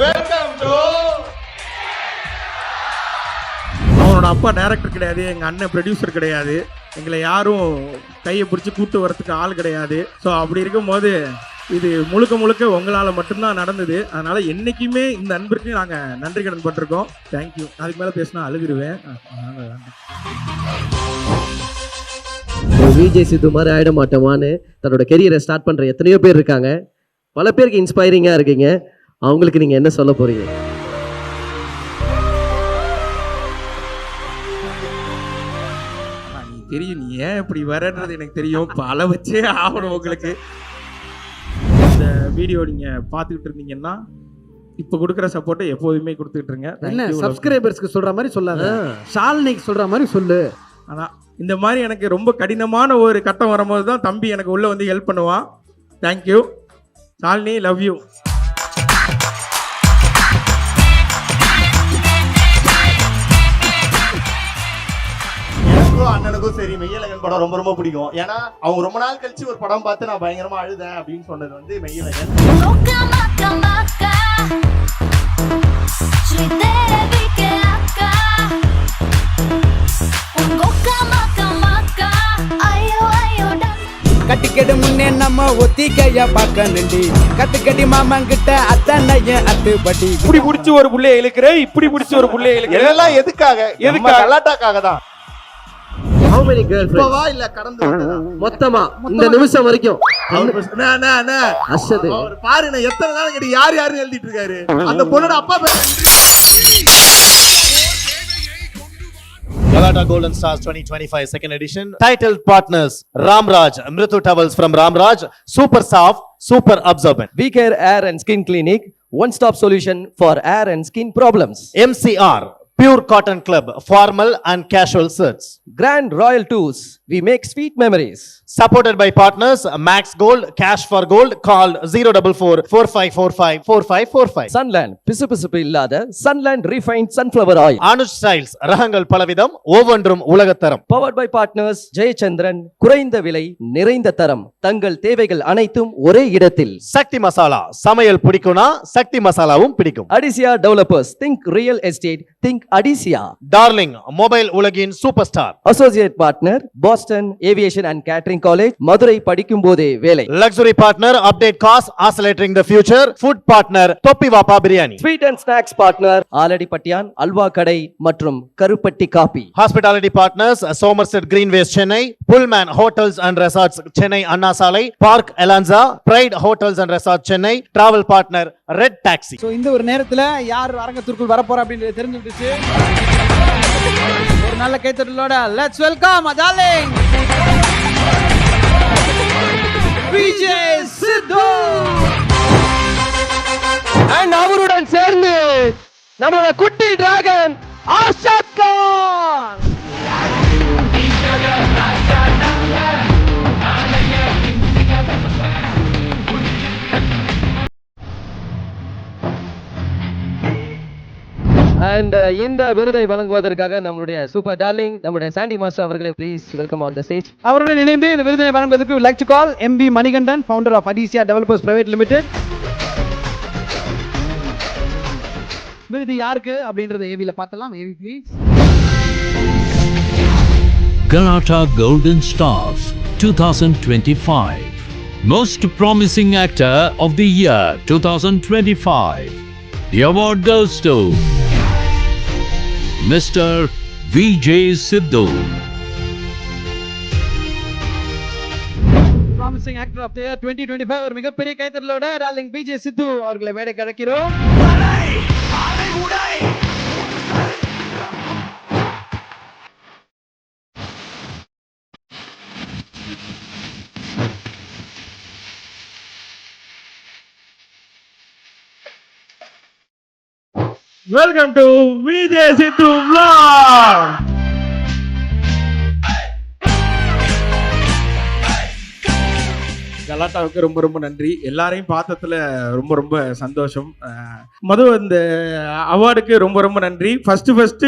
Welcome to அவனோட அப்பா director கிடையாது எங்கள் அண்ணன் ப்ரொடியூசர் கிடையாது. எங்களை யாரும் கையை பிடிச்சி கூட்டு வரத்துக்கு ஆள் கிடையாது. ஸோ அப்படி இருக்கும்போது இது முழுக்க முழுக்க உங்களால் மட்டும்தான் நடந்தது. அதனால் என்றைக்குமே இந்த அன்பிற்கு நாங்கள் நன்றி கடன் பட்டிருக்கோம். தேங்க்யூ அதுக்கு மேலே பேசினா அழுதுருவேன் விஜய் சித்து மாதிரி ஆயிட மாட்டோமான்னு தன்னோட கெரியரை ஸ்டார்ட் பண்ற எத்தனையோ பேர் இருக்காங்க. பல பேருக்கு இன்ஸ்பைரிங்கா இருக்கீங்க. அவங்களுக்கு நீங்க என்ன சொல்ல நீ தெரியும் நீ ஏன் இப்படி வரன்றது எனக்கு தெரியும். பல வச்சே ஆகணும் உங்களுக்கு. இந்த வீடியோ நீங்கள் பார்த்துக்கிட்டு இருந்தீங்கன்னா இப்போ கொடுக்குற சப்போர்ட்டை எப்போதுமே கொடுத்துக்கிட்டு இருங்க. என்ன. சப்ஸ்கிரைபர்ஸ்க்கு சொல்ற மாதிரி சொல்லாத. ஷாலினிக்கு சொல்ற மாதிரி சொல்லு. அதான் இந்த மாதிரி எனக்கு ரொம்ப கடினமான ஒரு கட்டம் வரும்போது தான் தம்பி எனக்கு உள்ளே வந்து ஹெல்ப் பண்ணுவான். தேங்க்யூ சாலினி லவ் யூ எனக்கும் அண்ணனுக்கும் சரி மெய்யழகன் படம் ரொம்ப ரொம்ப பிடிக்கும். ஏன்னா அவங்க ரொம்ப நாள் கழிச்சு ஒரு படம் பார்த்து நான் பயங்கரமா அழுதேன் அப்படின்னு சொன்னது வந்து மெய்யழகன். கட்டிக்கடு முன்னே நம்ம ஒத்திக்கைய பார்க்கணுண்டி. கத்துக்கடி மாமங்கிட்ட அத்தனைய அத்துப்படி. இப்படி பிடிச்சி ஒரு புள்ளைய இழுக்கிற இப்படி பிடிச்சி ஒரு புள்ளைய இழுக்கிற. எல்லாம் எதுக்காக? கலாட்டாக்காக தான். ஹவு மெனி கேர்ள் இப்பவா இல்ல கடந்து வந்ததா? மொத்தமா இந்த நிமிஷம் வரைக்கும் அவர் அண்ணா, அண்ணா, அண்ணா. அஷது அவர் பாருங்க எத்தனை நாள் கேட்டு யார் யாருன்னு எழுதிட்டு இருக்காரு அந்த பொண்ணோட அப்பா பேர் Galata Golden Stars 2025 second edition. Titled partners Ramraj, Mritu Towels from Ramraj, Super Soft, Super Absorbent. We Care hair and skin clinic one stop solution for hair and skin problems MCR, Pure Cotton Club, formal and casual shirts. Grand Royal Tours, we make sweet memories. Grand Royal Tours we make sweet memories Supported by partners Max Gold, Cash for Gold, call 044 4545 4545. Sunland பிசுபிசுப்பு இல்லாத Sunland refined sunflower oil Anuj Styles, ரகங்கள் பலவிதம் ஒவ்வொன்றும் உலகத்தரம். Powered by partners Jayachandran குறைந்த விலை நிறைந்த தரம். தங்கள் தேவைகள் அனைத்தும் ஒரே இடத்தில். சக்தி மசாலா சமையல் பிடிக்கும்னா சக்தி மசாலாவும் பிடிக்கும். அடிசியா developers think real estate think Adisia darling mobile உலகின் super star associate partner Boston aviation and catering college Madurai படிக்கும் போதே வேலை Luxury partner, update cost, accelerating the future. Food partner, Topi Vapa Biryani. Sweet and snacks partner Aaladipattiyan halwa கடை மற்றும் கருப்பட்டி coffee Hospitality partners, Somerset Greenways, Chennai. Pullman Hotels and Resorts, Chennai, Anna Salai. Park Elanza, Pride Hotels and Resorts, Chennai. Travel partner, Red Taxi. So இந்த ஒரு நேரத்துல யார் அரங்கத்திற்குள் வரப்போறா அப்படின்றது தெரிஞ்சுக்கிடுச்சு ஒரு நல்ல கைத்தட்டலோட let's welcome darling Vijay Sidhu. And அவருடன் சேர்ந்து நம்மளோட குட்டி டிராகன் ஆஷாத் கான். அண்ட் இந்த விருதை வழங்குவதற்காக நம்மளுடைய சூப்பர் டார்லிங் நம்முடைய சாண்டி மாஸ்டர் அவர்களை please welcome on the stage அவருடன் இணைந்து இந்த விருதினை வழங்குவதற்கு like to call MP Manikandan founder of Adisia developers private limited விருது யாருக்கு அப்படின்றத ஏவில பார்த்தலாம் AV please Galata Golden Stars 2025. Most Promising Actor of the Year 2025. The award goes to Mr. VJ Sidhu. Promising actor of the year 2025 ஒரு மிகப்பெரிய கைத்தறலோட darling VJ Sidhu அவர்களை மேடை கிடைக்கிறோம் welcome to Vijay Sidhu vlog. கலாட்டாவுக்கு ரொம்ப ரொம்ப நன்றி. எல்லாரையும் பார்த்ததுல ரொம்ப ரொம்ப சந்தோஷம். அஹ், மது இந்த அவார்டுக்கு ரொம்ப ரொம்ப நன்றி. ஃபர்ஸ்ட் ஃபர்ஸ்ட்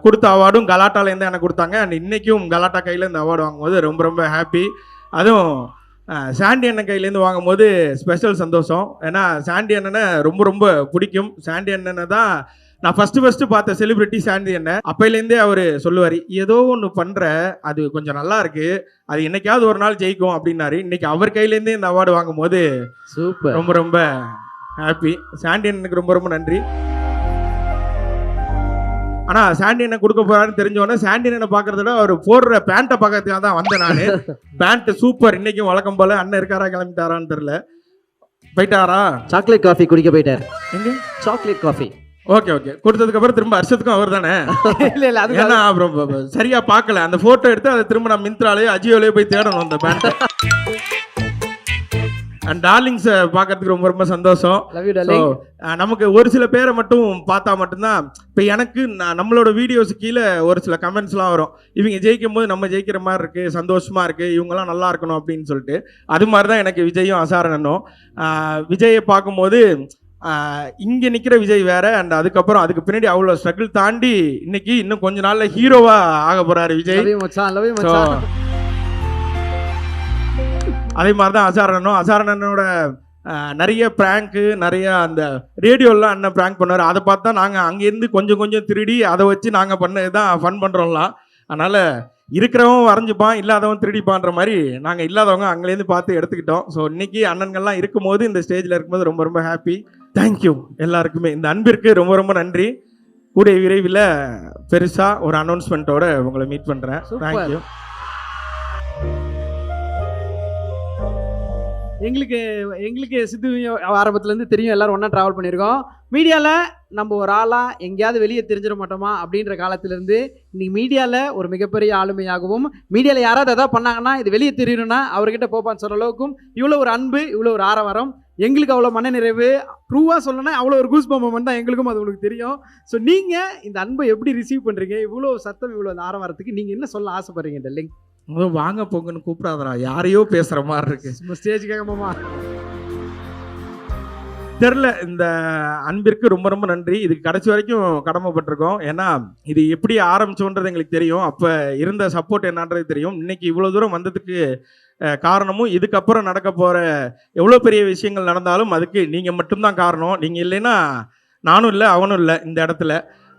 கொடுத்த அவார்டும் கலாட்டாலேருந்து எனக்கு கொடுத்தாங்க. அண்ட் இன்னைக்கும் கலாட்டா கையில் இந்த அவார்டு வாங்கும்போது ரொம்ப ரொம்ப ஹாப்பி அதுவும் சாண்டி அண்ணன் கையிலேருந்து வாங்கும்போது ஸ்பெஷல் சந்தோஷம். ஏன்னா சாண்டி அண்ணனை ரொம்ப ரொம்ப பிடிக்கும். சாண்டி அண்ணனை தான் நான் ஃபஸ்ட்டு ஃபஸ்ட்டு பார்த்த செலிபிரிட்டி சாண்டி அண்ணன். அப்பையிலேருந்தே அவர் சொல்லுவார் ஏதோ ஒன்று பண்ணுற அது கொஞ்சம் நல்லா இருக்கு. அது என்னைக்காவது ஒரு நாள் ஜெயிக்கும் அப்படின்னாரு. இன்னைக்கு அவர் கையிலேருந்தே இந்த அவார்டு வாங்கும்போது சூப்பர். ரொம்ப ரொம்ப ஹாப்பி சாண்டி அண்ணனுக்கு ரொம்ப ரொம்ப நன்றி. ஆனா சாண்டி அண்ணன் கொடுக்க போறாருன்னு தெரிஞ்ச உடனே சாண்டி அண்ணனை பார்க்கறத அவர் போடுற பேண்ட்டை பார்க்கறதுக்காக தான் வந்தேன் நான். பேண்ட் சூப்பர் இன்னைக்கும் வழக்கம் போல அண்ணன் இருக்காரா கிளம்பிட்டாரான்னு தெரியல. போயிட்டாரா? சாக்லேட் காஃபி குடிக்க போயிட்டார். எங்க? சாக்லேட் காஃபி ஓகே ஓகே கொடுத்ததுக்கு அப்புறம் திரும்ப வருஷத்துக்கும் அவர் தானே? இல்ல இல்ல அது ஏன்னா அப்புறம் சரியா பார்க்கல. அந்த போட்டோ எடுத்து அதை திரும்ப நான் மிந்த்ராலேயோ அஜியோலயோ போய் தேடணும் அந்த பேண்ட்டை அண்ட் டார்லிங்ஸை பார்க்கறதுக்கு ரொம்ப ரொம்ப சந்தோஷம். அஹ், நமக்கு ஒரு சில பேரை மட்டும் பார்த்தா மட்டும்தான் இப்போ எனக்கு நான் நம்மளோட வீடியோஸ் கீழே ஒரு சில கமெண்ட்ஸ்லாம் வரும். இவங்க ஜெயிக்கும் போது நம்ம ஜெயிக்கிற மாதிரி இருக்கு சந்தோஷமா இருக்கு இவங்கெல்லாம் நல்லா இருக்கணும் அப்படின்னு சொல்லிட்டு. அது மாதிரி தான் எனக்கு விஜயும் அசாரணனும் விஜயை பார்க்கும்போது இங்க நிக்கிற விஜய் வேற அண்ட் அதுக்கப்புறம் அதுக்கு பின்னாடி அவ்வளோ ஸ்ட்ரகிள் தாண்டி இன்னைக்கு இன்னும் கொஞ்ச நாள்ல ஹீரோவா ஆக போறாரு விஜய். அதே மாதிரி தான் அசாரணனும் அசாரணனோட நிறைய ப்ராங்க்கு நிறைய அந்த ரேடியோலாம் அண்ணன் ப்ராங்க் பண்ணார் அதை பார்த்தா நாங்கள் அங்கேருந்து கொஞ்சம் கொஞ்சம் திருடி அதை வச்சு நாங்கள் பண்ணது தான் ஃபன் பண்ணுறோம்லாம் அதனால் இருக்கிறவன் வரைஞ்சிப்பான் இல்லாதவன் திருடிப்பான்ற மாதிரி நாங்கள் இல்லாதவங்க அங்கேருந்து பார்த்து எடுத்துக்கிட்டோம். ஸோ இன்னைக்கு அண்ணன்கள்லாம் இருக்கும்போது இந்த ஸ்டேஜில் இருக்கும்போது ரொம்ப ரொம்ப ஹாப்பி தேங்க்யூ எல்லாருக்குமே. இந்த அன்பிற்கு ரொம்ப ரொம்ப நன்றி. கூடிய விரைவில் பெருசாக ஒரு அனௌன்ஸ்மெண்ட்டோட உங்களை மீட் பண்ணுறேன் தேங்க்யூ எங்களுக்கு எங்களுக்கு சித்து ஆரம்பத்துலேருந்து தெரியும் எல்லாரும் ஒன்றா ட்ராவல் பண்ணியிருக்கோம். மீடியாவில் நம்ம ஒரு ஆளாக எங்கேயாவது வெளியே தெரிஞ்சிட மாட்டோமா அப்படின்ற காலத்திலேருந்து இன்றைக்கி இன்னைக்கு ஒரு மிகப்பெரிய ஆளுமையாகவும் மீடியாவில் யாராவது எதாவது பண்ணாங்கன்னா இது வெளியே தெரியணும்னா அவர்கிட்ட போப்பான்னு சொல்கிற அளவுக்கும் இவ்வளோ ஒரு அன்பு இவ்வளோ ஒரு ஆரவாரம். எங்களுக்கு அவ்வளோ மனநிறைவு. ட்ரூவாக சொல்லணும்னா அவ்வளோ ஒரு கூஸ் பம்பம் தான் எங்களுக்கும் அது உங்களுக்கு தெரியும். ஸோ நீங்கள் இந்த அன்பை எப்படி ரிசீவ் பண்ணுறீங்க இவ்வளோ சத்தம் இவ்வளோ அந்த ஆரவாரத்துக்கு நீங்கள் என்ன சொல்ல ஆசைப்படுறீங்க இந்த லிங்க் வாங்க போங்கன்னு கூப்பிடாதடா. யாரையோ பேசுற மாதிரி இருக்கு. ஸ்டேஜுக்காக மாமா. தெரில இந்த அன்பிற்கு ரொம்ப ரொம்ப நன்றி. இதுக்கு கடைசி வரைக்கும் கடமைப்பட்டிருக்கோம். ஏன்னா இது எப்படி ஆரம்பிச்சோன்றது எங்களுக்கு தெரியும். அப்போ இருந்த சப்போர்ட் என்னன்றது தெரியும். இன்னைக்கு இவ்வளோ தூரம் வந்ததுக்கு காரணமும் இதுக்கப்புறம் நடக்க போகிற எவ்வளோ பெரிய விஷயங்கள் நடந்தாலும் அதுக்கு நீங்கள் மட்டும்தான் காரணம். நீங்கள் இல்லைன்னா நானும் இல்லை அவனும் இல்லை இந்த இடத்துல.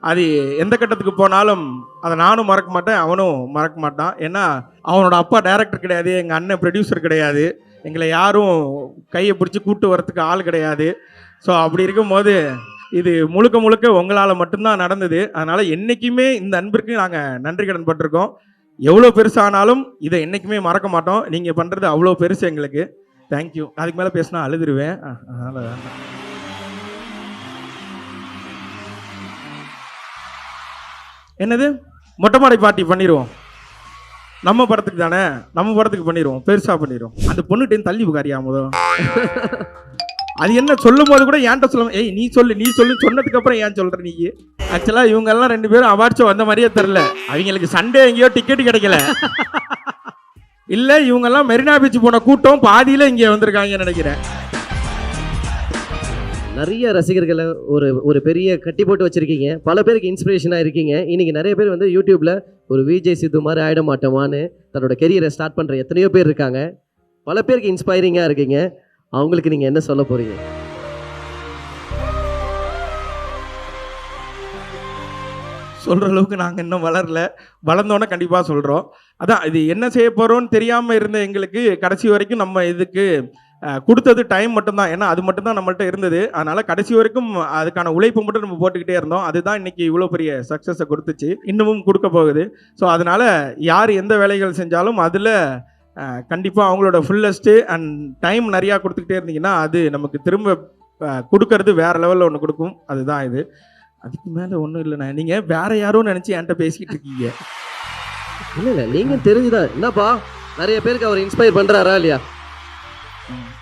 அது எந்த கட்டத்துக்கு போனாலும் அதை நானும் மறக்க மாட்டேன் அவனும் மறக்க மாட்டான். ஏன்னா அவனோட அப்பா டைரக்டர் கிடையாது எங்கள் அண்ணன் ப்ரொடியூசர் கிடையாது. எங்களை யாரும் கையை பிடிச்சி கூப்பிட்டு வரத்துக்கு ஆள் கிடையாது. ஸோ அப்படி இருக்கும்போது இது முழுக்க முழுக்க உங்களால் மட்டும்தான் நடந்தது. அதனால் என்றைக்குமே இந்த அன்பிற்கு நாங்கள் நன்றி கடன் பட்டிருக்கோம். எவ்வளோ பெருசானாலும் இதை என்றைக்குமே மறக்க மாட்டோம். நீங்கள் பண்ணுறது அவ்வளோ பெருசு எங்களுக்கு. தேங்க்யூ அதுக்கு மேலே பேசினா அழுதுருவேன். அஹ், அதனால என்னது? மொட்டை மாடை பார்ட்டி பண்ணிடுவோம் நம்ம படத்துக்கு தானே? நம்ம படத்துக்கு பண்ணிடுவோம் பெருசாக பண்ணிடுவோம் அந்த பொண்ணுகிட்ட தள்ளி புகாரியா முதல் அது என்ன சொல்லும் போது கூட ஏன்ட்ட சொல்ல ஏய் நீ சொல்லு நீ சொல்லு சொன்னதுக்கு அப்புறம் ஏன் சொல்ற நீ? ஆக்சுவலா இவங்க எல்லாம் ரெண்டு பேரும் அவார்ட்ஸோ வந்த மாதிரியே தெரில அவங்களுக்கு சண்டே எங்கேயோ டிக்கெட் கிடைக்கல. இல்ல இவங்க எல்லாம் மெரினா பீச் போன கூட்டம் பாதியில இங்க வந்திருக்காங்கன்னு நினைக்கிறேன். நிறைய ரசிகர்களை ஒரு ஒரு பெரிய கட்டி போட்டு வச்சுருக்கீங்க. பல பேருக்கு இன்ஸ்பிரேஷனாக இருக்கீங்க. இன்னைக்கு நிறைய பேர் வந்து யூடியூப்பில் ஒரு விஜய் சித்து மாதிரி ஆயிட மாட்டோமான்னு தன்னோட கெரியரை ஸ்டார்ட் பண்ணுற எத்தனையோ பேர் இருக்காங்க. பல பேருக்கு இன்ஸ்பைரிங்காக இருக்கீங்க. அவங்களுக்கு நீங்கள் என்ன சொல்ல போகிறீங்க சொல்கிற அளவுக்கு நாங்கள் இன்னும் வளரல. வளர்ந்தோன்னே கண்டிப்பாக சொல்கிறோம் அதான் இது என்ன செய்ய போகிறோன்னு தெரியாமல் இருந்த எங்களுக்கு கடைசி வரைக்கும் நம்ம இதுக்கு கொடுத்தது டைம் மட்டும்தான். ஏன்னா அது மட்டும்தான் நம்மள்ட்ட இருந்தது. அதனால் கடைசி வரைக்கும் அதுக்கான உழைப்பு மட்டும் நம்ம போட்டுக்கிட்டே இருந்தோம். அதுதான் இன்னைக்கு இவ்வளோ பெரிய சக்ஸஸை கொடுத்துச்சு. இன்னமும் கொடுக்க போகுது. ஸோ அதனால் யார் எந்த வேலைகள் செஞ்சாலும் அதில் கண்டிப்பாக அவங்களோட ஃபுல்லஸ்ட்டு அண்ட் டைம் நிறையா கொடுத்துக்கிட்டே இருந்தீங்கன்னா அது நமக்கு திரும்ப கொடுக்கறது வேற லெவலில் ஒன்று கொடுக்கும். அதுதான் இது. அதுக்கு மேலே ஒன்றும் இல்லைண்ணா. நீங்கள் வேறு யாரும் நினச்சி என்கிட்ட பேசிக்கிட்டு இருக்கீங்க. இல்லை இல்லை. நீங்கள் தெரிஞ்சுதான். என்னப்பா? நிறைய பேருக்கு அவர் இன்ஸ்பயர் பண்ணுறாரா இல்லையா?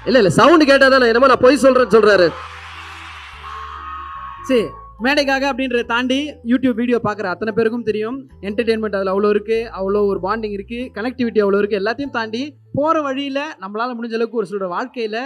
இல்ல இல்ல சவுண்ட் கேட்டா தானே என்னமோ நான் பொய் சொல்றேன்னு சொல்றாரு. சரி மேடைக்காக அப்படின்றத தாண்டி யூடியூப் வீடியோ பார்க்குற அத்தனை பேருக்கும் தெரியும். என்டர்டெயின்மெண்ட் அதில் அவ்வளோ இருக்குது அவ்வளோ ஒரு பாண்டிங் இருக்குது கனெக்டிவிட்டி அவ்வளோ இருக்குது எல்லாத்தையும் தாண்டி போகிற வழியில் நம்மளால் முடிஞ்ச அளவுக்கு ஒரு சிலோட வாழ்க்கையில்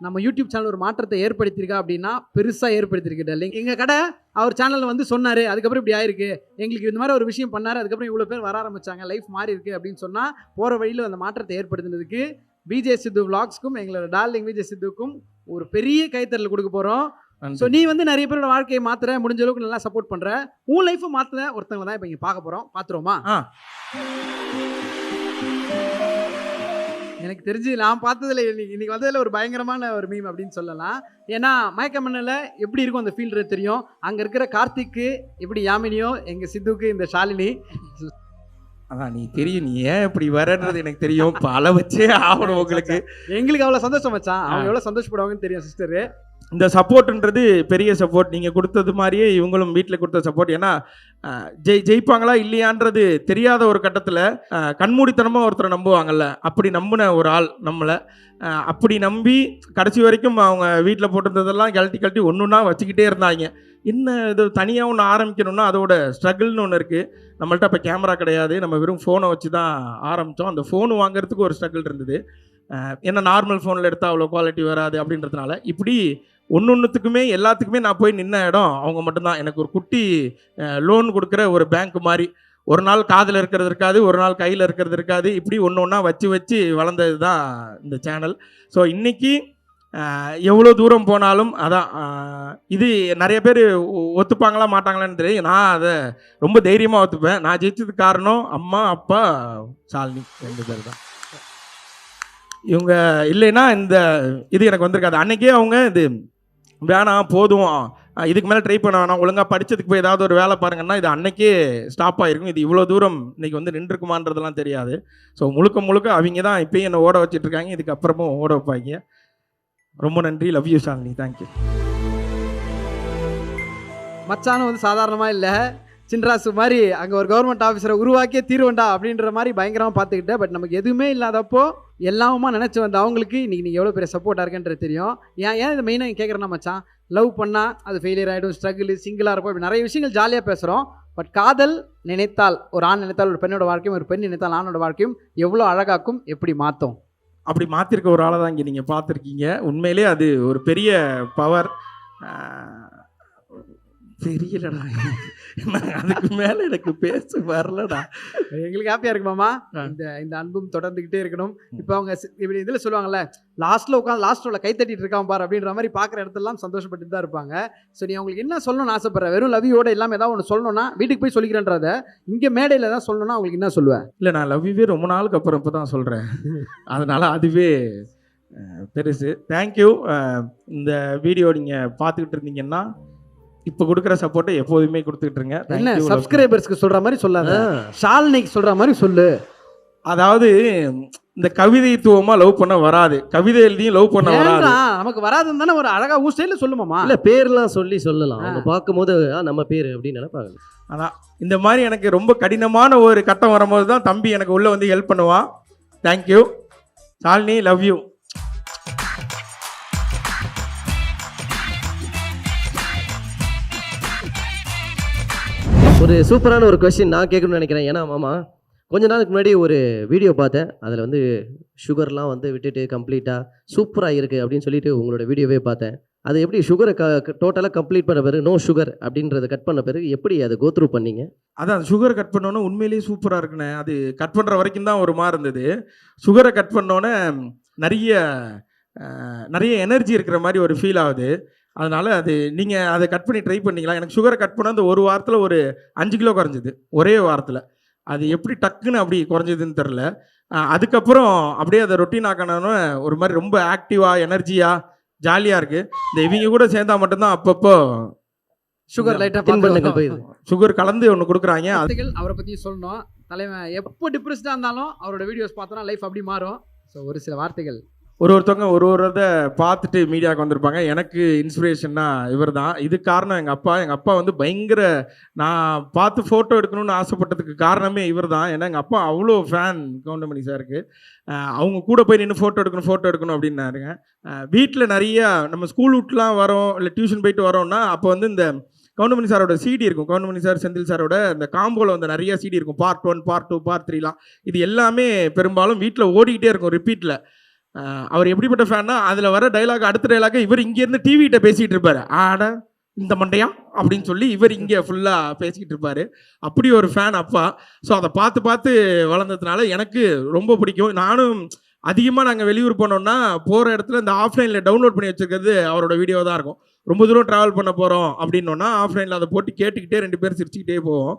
நம்ம யூடியூப் சேனல் ஒரு மாற்றத்தை ஏற்படுத்தியிருக்கா அப்படின்னா பெருசாக ஏற்படுத்தியிருக்கு இல்லைங்க எங்கள் கடை அவர் சேனலில் வந்து சொன்னார் அதுக்கப்புறம் இப்படி ஆயிருக்கு. எங்களுக்கு இந்த மாதிரி ஒரு விஷயம் பண்ணார் அதுக்கப்புறம் இவ்வளோ பேர் வர ஆரம்பிச்சாங்க லைஃப் மாறி இருக்கு அப்படின்னு சொன்னால் போகிற வழியில் அந்த மாற்றத்தை ஏற்படுத்தினதுக்கு விஜய் சித்து vlogsக்கும் எங்களோட டார்லிங் விஜய் சித்துக்கும் ஒரு பெரிய கைத்தறல் கொடுக்க போகிறோம். ஸோ நீ வந்து நிறைய பேரோட வாழ்க்கையை மாத்துற முடிஞ்ச அளவுக்கு நல்லா சப்போர்ட் பண்ற. உன் லைஃப்பை மாத்துற ஒருத்தவங்க தான் இப்போ இங்கே பார்க்க போகிறோம் பார்த்துருவோமா. எனக்கு தெரிஞ்சு நான் பார்த்ததுல இன்னைக்கு இன்னைக்கு வந்ததுல ஒரு பயங்கரமான ஒரு மீம் அப்படின்னு சொல்லலாம். ஏன்னா மயக்க மண்ணில் எப்படி இருக்கும் அந்த ஃபீல்டு தெரியும். அங்கே இருக்கிற கார்த்திக்கு எப்படி யாமினியோ எங்கள் சித்துக்கு இந்த ஷாலினி அதான் நீ தெரியும் நீ ஏன் இப்படி வரன்றது எனக்கு தெரியும். பல வச்சே ஆகணும் உங்களுக்கு. எங்களுக்கு அவ்வளோ சந்தோஷம் வச்சான் அவங்க எவ்வளோ சந்தோஷப்படுவாங்கன்னு தெரியும் சிஸ்டரு இந்த சப்போர்ட்ன்றது பெரிய சப்போர்ட். நீங்கள் கொடுத்தது மாதிரியே இவங்களும் வீட்டில் கொடுத்த சப்போர்ட். ஏன்னா ஜெய் ஜெயிப்பாங்களா இல்லையான்றது தெரியாத ஒரு கட்டத்தில் கண்மூடித்தனமாக ஒருத்தரை நம்புவாங்கல்ல. அப்படி நம்பின ஒரு ஆள் நம்மளை. அப்படி நம்பி கடைசி வரைக்கும் அவங்க வீட்டில் போட்டிருந்ததெல்லாம் கழட்டி கழட்டி ஒன்றுன்னா வச்சுக்கிட்டே இருந்தாங்க. என்ன இது தனியாக ஒன்று ஆரம்பிக்கணும்னா அதோட ஸ்ட்ரகிள்னு ஒன்று இருக்குது நம்மள்ட்ட இப்போ கேமரா கிடையாது. நம்ம வெறும் ஃபோனை வச்சு தான் ஆரம்பித்தோம் அந்த ஃபோன் வாங்குறதுக்கு ஒரு ஸ்ட்ரகிள் இருந்தது. ஏன்னா நார்மல் ஃபோனில் எடுத்தால் அவ்வளோ குவாலிட்டி வராது அப்படின்றதுனால இப்படி ஒன்று ஒன்றுத்துக்குமே எல்லாத்துக்குமே நான் போய் நின்ன இடம் அவங்க மட்டும்தான். எனக்கு ஒரு குட்டி லோன் கொடுக்குற ஒரு பேங்க் மாதிரி. ஒரு நாள் காதில் இருக்கிறது இருக்காது ஒரு நாள் கையில் இருக்கிறது இருக்காது. இப்படி ஒன்று ஒன்றா வச்சு வச்சு வளர்ந்தது தான் இந்த சேனல் ஸோ இன்றைக்கி எவ்வளோ தூரம் போனாலும் அதான் இது நிறைய பேர் ஒத்துப்பாங்களா மாட்டாங்களான்னு தெரியும் நான் அதை ரொம்ப தைரியமாக ஒத்துப்பேன். நான் ஜெயிச்சதுக்கு காரணம் அம்மா அப்பா சாலினி ரெண்டு பேர் தான். இவங்க இல்லைன்னா இந்த இது எனக்கு வந்திருக்காது. அன்றைக்கே அவங்க இது வேணாம் போதும். இதுக்கு மேலே ட்ரை பண்ண வேணாம். ஒழுங்காக படிச்சதுக்கு போய் ஏதாவது ஒரு வேலை பாருங்கன்னா இது அன்னைக்கே ஸ்டாப் ஆகிருக்கும் இது இவ்வளோ தூரம் இன்னைக்கு வந்து நின்றுக்குமான்றதெல்லாம் தெரியாது. ஸோ முழுக்க முழுக்க அவங்க தான் இப்போயும் என்னை ஓட வச்சுட்ருக்காங்க இதுக்கப்புறமும் ஓட வைப்பாங்க. ரொம்ப நன்றி. Love you Shalini thank you மச்சானும் வந்து சாதாரணமாக இல்லை. சின்ராசு மாதிரி அங்கே ஒரு கவர்மெண்ட் ஆஃபீஸரை உருவாக்கியே தீர்வண்டா அப்படின்ற மாதிரி பயங்கரமாக பார்த்துக்கிட்டேன் பட் நமக்கு எதுவுமே இல்லாதப்போ எல்லாமா நினச்சி வந்த அவங்களுக்கு இன்றைக்கி நீங்கள் எவ்வளோ பெரிய சப்போர்ட்டாக இருக்குன்றது தெரியும். ஏன் ஏன் இது மெயினாக கேட்குறேன்னா மச்சான் லவ் பண்ணால் அது ஃபெயிலியர் ஆகிடும் ஸ்ட்ரகிள் சிங்கிளாக இருக்கும் இப்படி நிறைய விஷயங்கள் ஜாலியாக பேசுகிறோம் பட் காதல் நினைத்தால் ஒரு ஆண் நினைத்தால் ஒரு பெண்ணோட வாழ்க்கையும் ஒரு பெண் நினைத்தால் ஆணோட வாழ்க்கையும் எவ்வளோ அழகாக்கும் எப்படி மாற்றும் அப்படி மாற்றிருக்க ஒரு ஆளை தான் இங்கே நீங்கள் பார்த்துருக்கீங்க. உண்மையிலே அது ஒரு பெரிய பவர் தெரியலடா. அதுக்கு மேலே எனக்கு பேச வரலடா. எங்களுக்கு ஹாப்பியாக இருக்குமாமா. இந்த இந்த அன்பும் தொடர்ந்துக்கிட்டே இருக்கணும். இப்போ அவங்க இப்படி இதில் சொல்லுவாங்கல்ல லாஸ்ட்டில் உட்காந்து லாஸ்ட் ரோல கை தட்டிட்டு இருக்கான் பாரு அப்படின்ற மாதிரி பார்க்குற இடத்துலலாம் சந்தோஷப்பட்டு தான் இருப்பாங்க. ஸோ நீ அவங்களுக்கு என்ன சொல்லணும்னு ஆசைப்படுற? வெறும் லவியோட இல்லாமல் ஏதாவது ஒன்று சொல்லணும்னா வீட்டுக்கு போய் சொல்லிக்கிறேன்றத இங்கே மேடையில் தான் சொல்லணும்னா அவங்களுக்கு என்ன சொல்லுவேன் இல்லை நான் லவ் யூவே ரொம்ப நாளுக்கு அப்புறம் இப்போ தான் சொல்கிறேன் அதனால் அதுவே பெருசு. தேங்க்யூ இந்த வீடியோ நீங்கள் பார்த்துக்கிட்டு இருந்தீங்கன்னா இப்போ கொடுக்குற சப்போர்ட்டை எப்போதுமே கொடுத்துக்கிட்டு இருங்க என்ன. சப்ஸ்கிரைபர்ஸ்க்கு சொல்ற மாதிரி சொல்லாத. ஷாலினிக்கு சொல்ற மாதிரி சொல்லு. அதாவது இந்த கவிதைத்துவமாக லவ் பண்ண வராது. கவிதை எழுதியும் லவ் பண்ண வராது. நமக்கு வராதுன்னு தானே ஒரு அழகா உன் ஸ்டைலில் சொல்லுமாமா இல்ல பேர்லாம் சொல்லி சொல்லலாம். அவங்க பார்க்கும்போது நம்ம பேர் அப்படின்னு நினைப்பாங்க. அதான் இந்த மாதிரி எனக்கு ரொம்ப கடினமான ஒரு கட்டம் வரும்போது தான் தம்பி எனக்கு உள்ளே வந்து ஹெல்ப் பண்ணுவான். தேங்க்யூ சாலினி லவ் யூ ஒரு சூப்பரான ஒரு கொஸ்டின் நான் கேட்கணும்னு நினைக்கிறேன். ஏன்னா மாமா கொஞ்ச நாளுக்கு முன்னாடி ஒரு வீடியோ பார்த்தேன். அதில் வந்து சுகர்லாம் வந்து விட்டுட்டு கம்ப்ளீட்டாக சூப்பராக இருக்குது அப்படின்னு சொல்லிட்டு உங்களோட வீடியோவே பார்த்தேன். அது எப்படி சுகரை க டோட்டலாக கம்ப்ளீட் பண்ண பிறகு நோ சுகர் அப்படின்றத கட் பண்ண பிறகு எப்படி அதை கோத்ரூ பண்ணீங்க? அதான் சுகர் கட் பண்ணோன்னே உண்மையிலேயே சூப்பராக இருக்குண்ணே. அது கட் பண்ணுற வரைக்கும் தான் ஒரு மாதிரி இருந்தது. சுகரை கட் பண்ணோன்னே நிறைய நிறைய எனர்ஜி இருக்கிற மாதிரி ஒரு ஃபீல் ஆகுது. அதனால் அது நீங்கள் அதை கட் பண்ணி ட்ரை பண்ணீங்களா? எனக்கு சுகரை கட் பண்ண அந்த ஒரு வாரத்தில் ஒரு அஞ்சு கிலோ குறைஞ்சிது ஒரே வாரத்தில். அது எப்படி டக்குன்னு அப்படி குறைஞ்சதுன்னு தெரில அதுக்கப்புறம் அப்படியே அதை ரொட்டீன் ஆக்கணும்னு ஒரு மாதிரி ரொம்ப ஆக்டிவாக எனர்ஜியாக ஜாலியாக இருக்குது இந்த இவங்க கூட சேர்ந்தா மட்டும்தான் அப்பப்போ சுகர் லைட்டாக போயிடுது. சுகர் கலந்து ஒன்று கொடுக்குறாங்க. அது வார்த்தைகள் அவரை பற்றி சொல்லணும். தலைவன் எப்போ டிப்ரெஸ்டாக இருந்தாலும் அவரோட வீடியோஸ் பார்த்தோன்னா லைஃப் அப்படி மாறும். ஸோ ஒரு சில வார்த்தைகள். ஒரு ஒருத்தவங்க ஒரு ஒரு இதை பார்த்துட்டு மீடியாவுக்கு வந்திருப்பாங்க. எனக்கு இன்ஸ்பிரேஷன்னா இவர் தான் இது காரணம் எங்கள் அப்பா. எங்கள் அப்பா வந்து பயங்கர நான் பார்த்து ஃபோட்டோ எடுக்கணும்னு ஆசைப்பட்டதுக்கு காரணமே இவர் தான் ஏன்னா எங்கள் அப்பா அவ்வளோ ஃபேன் கவுண்டமணி சாருக்கு அவங்க கூட போய் நின்று ஃபோட்டோ எடுக்கணும் ஃபோட்டோ எடுக்கணும் அப்படின்னாருங்க. வீட்டில் நிறைய நம்ம ஸ்கூல் விட்டுலாம் வரோம் இல்லை டியூஷன் போயிட்டு வரோம்னா அப்போ வந்து இந்த கவுண்டமணி சாரோட சிடி இருக்கும். கவுண்டமணி சார் செந்தில் சாரோட இந்த காம்போவில் வந்து நிறைய சிடி இருக்கும். Part one part two part த்ரீலாம் இது எல்லாமே பெரும்பாலும் வீட்டில் ஓடிக்கிட்டே இருக்கும் ரிப்பீட்டில் அவர் எப்படிப்பட்ட ஃபேன்னா அதில் வர டைலாக் அடுத்த டைலாக இவர் இங்கேருந்து டிவிகிட்ட பேசிகிட்டு இருப்பார். ஆட இந்த மண்டையா? அப்படின்னு சொல்லி இவர் இங்கே ஃபுல்லாக பேசிக்கிட்டு இருப்பார். அப்படி ஒரு ஃபேன் அப்பா. ஸோ அதை பார்த்து பார்த்து வளர்ந்ததுனால எனக்கு ரொம்ப பிடிக்கும். நானும் அதிகமாக நாங்கள் வெளியூர் போனோம்னா போகிற இடத்துல இந்த ஆஃப்லைனில் டவுன்லோட் பண்ணி வச்சுருக்கிறது அவரோட வீடியோ தான் இருக்கும். ரொம்ப தூரம் ட்ராவல் பண்ண போகிறோம் அப்படின்னோன்னா ஆஃப்லைனில் அதை போட்டு கேட்டுக்கிட்டே ரெண்டு பேரும் சிரிச்சுக்கிட்டே போவோம்.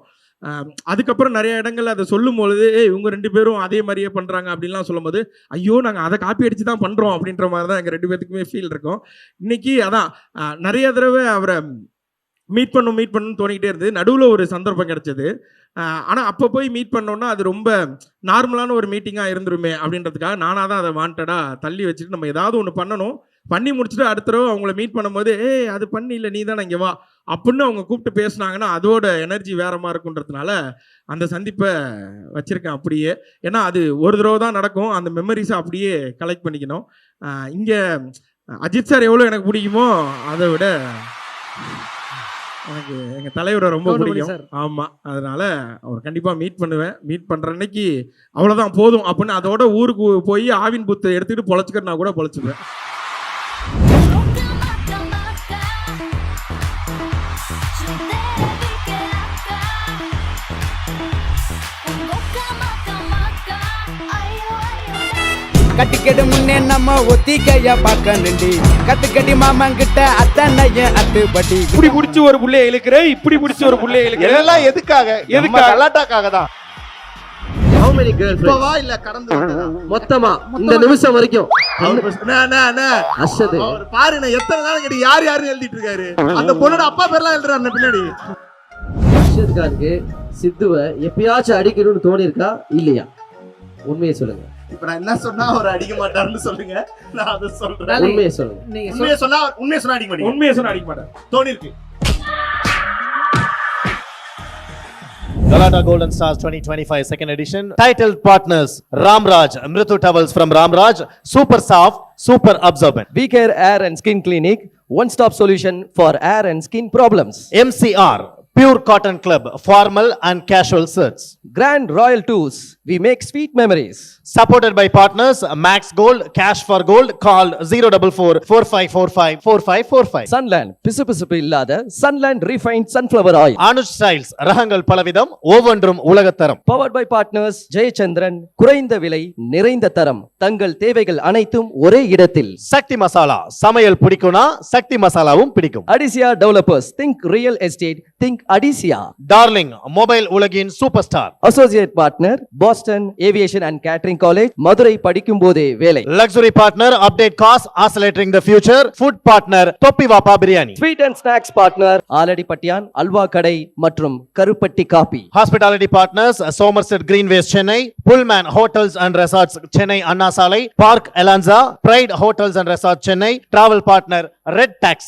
அதுக்கப்புறம் நிறைய இடங்கள்ல அதை சொல்லும் பொழுது ஏ இவங்க ரெண்டு பேரும் அதே மாதிரியே பண்ணுறாங்க அப்படின்லாம் சொல்லும்போது ஐயோ நாங்கள் அதை காப்பி அடிச்சு தான் பண்ணுறோம் அப்படின்ற மாதிரி தான் எங்கள் ரெண்டு பேத்துக்குமே ஃபீல் இருக்கும். இன்னைக்கு அதான் நிறைய தடவை அவரை மீட் பண்ணும் மீட் பண்ணணும்னு தோணிக்கிட்டே இருந்தது. நடுவில் ஒரு சந்தர்ப்பம் கிடைச்சது. ஆனால் அப்போ போய் மீட் பண்ணோன்னா அது ரொம்ப நார்மலான ஒரு மீட்டிங்காக இருந்துருமே அப்படின்றதுக்காக நானாக தான் அதை வாண்டடாக தள்ளி வச்சுட்டு நம்ம ஏதாவது ஒன்று பண்ணணும். பண்ணி முடிச்சுட்டு அடுத்த தடவை அவங்கள மீட் பண்ணும்போது ஏய் அது பண்ணி இல்லை நீ தானே இங்கே வா அப்படின்னு அவங்க கூப்பிட்டு பேசுனாங்கன்னா அதோட எனர்ஜி வேறமா இருக்குன்றதுனால அந்த சந்திப்பை வச்சுருக்கேன் அப்படியே. ஏன்னா அது ஒரு தடவை தான் நடக்கும். அந்த மெமரிஸை அப்படியே கலெக்ட் பண்ணிக்கணும். இங்கே அஜித் சார் எவ்வளோ எனக்கு பிடிக்குமோ அதை விட எனக்கு எங்கள் தலைவரை ரொம்ப பிடிக்கும். ஆமாம் அதனால அவர் கண்டிப்பாக மீட் பண்ணுவேன். மீட் பண்ணுற அன்னைக்கு அவ்வளோதான் போதும் அப்படின்னு அதோட ஊருக்கு போய் ஆவின் புத்தை எடுத்துக்கிட்டு பொழைச்சிக்கிறனா கூட பொழைச்சிப்பேன். கட்டிக்கடி முன்னே நம்ம ஒத்திக்கைய பார்க்கணுண்டி கத்துக்கடி மாமங்கிட்ட அத்தனைய அத்துப்படி. இப்படி பிடிச்சி ஒரு புள்ளைய இழுக்கிற இப்படி பிடிச்சி ஒரு புள்ளைய இழுக்கிற. எல்லாம் எதுக்காக? எதுக்காக? கலாட்டாக்காக தான் How many girlfriends? இப்பவா இல்ல கடந்து? மொத்தமா இந்த நிமிஷம் வரைக்கும். அஷது அவர் பாருங்க எத்தனை நாள் கேட்டு யார் யாருன்னு எழுதிட்டு இருக்காரு. அந்த பொண்ணோட அப்பா பேர்லாம் எழுதுறாரு பின்னாடி. அஷத் கானுக்கு சித்துவை எப்பயாச்சும் அடிக்கணும்னு தோணி இருக்கா இல்லையா? உண்மையை சொல்லுங்க. இப்ப நான் என்ன சொன்னா அவர் அடிக்க மாட்டாருன்னு சொல்லுங்க நான் அதை சொல்றேன் உண்மையை சொல்லுங்க நீங்க உண்மையை சொன்னா உண்மையை சொன்னா அடிக்க மாட்டீங்க உண்மையை சொன்ன அடிக்க மாட்டேன் தோணி இருக்கு Galata Golden Stars 2025 second edition. Titled partners Ramraj, Mritu Towels from Ramraj, Super Soft, Super Absorbent. We Care Air and Skin Clinic, one stop solution for air and skin problems. MCR, Pure Cotton Club, formal and casual shirts. Grand Royal Tours, we make sweet memories. Supported by partners Max Gold, Cash for Gold, call 044 4545 4545. Sunland, பிசு பிசுப்பு இல்லாத Sunland Refined Sunflower Oil. Anuj styles ரகங்கள் பலவிதம் ஒவ்வொன்றும் உலகத்தரம் Powered by partners Jayachandran குறைந்த விலை நிறைந்த தரம் தங்கள் தேவைகள் அனைத்தும் ஒரே இடத்தில் சக்தி மசாலா சமையல் பிடிக்கும்னா சக்தி மசாலாவும் பிடிக்கும் அடிசியா developers think real estate think Adisia darling mobile உலகின் super star associate partner Boston aviation and catering college Madurai படிக்கும் போதே வேலை luxury partner update cars accelerating the future food partner Thoppi Vappa biryani sweet and snacks partner Aaladipattiyan halwa கடை மற்றும் கருப்பட்டி coffee hospitality partners Somerset Greenways Chennai Pullman hotels and resorts Chennai Anna Salai Park Elanza Pride hotels and resort Chennai travel partner red taxi